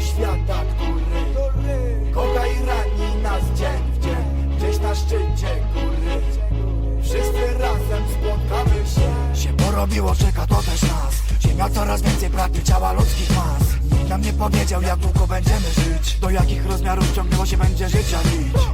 świata, który Kokaj rani nas dzień w dzień Gdzieś na szczycie góry. Wszyscy razem spotkamy się. Się porobiło, czeka to też nas. Ziemia coraz więcej pragnie ciała ludzkich mas. Nikt nam nie powiedział, jak długo będziemy żyć. Do jakich rozmiarów ciągnęło się będzie życia nić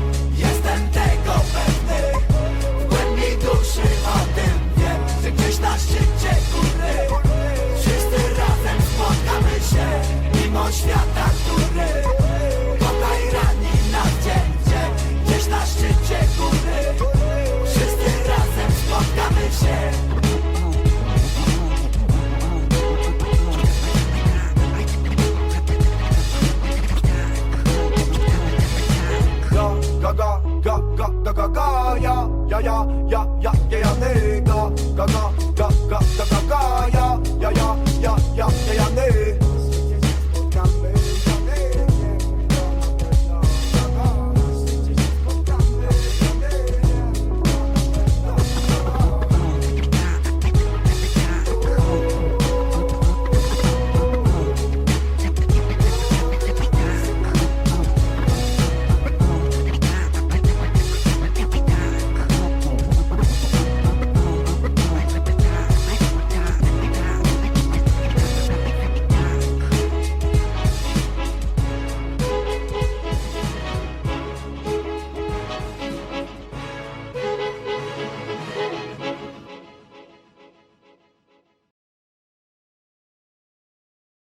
Jestem tego pewny ya ya ya ya ya Amerika Gaga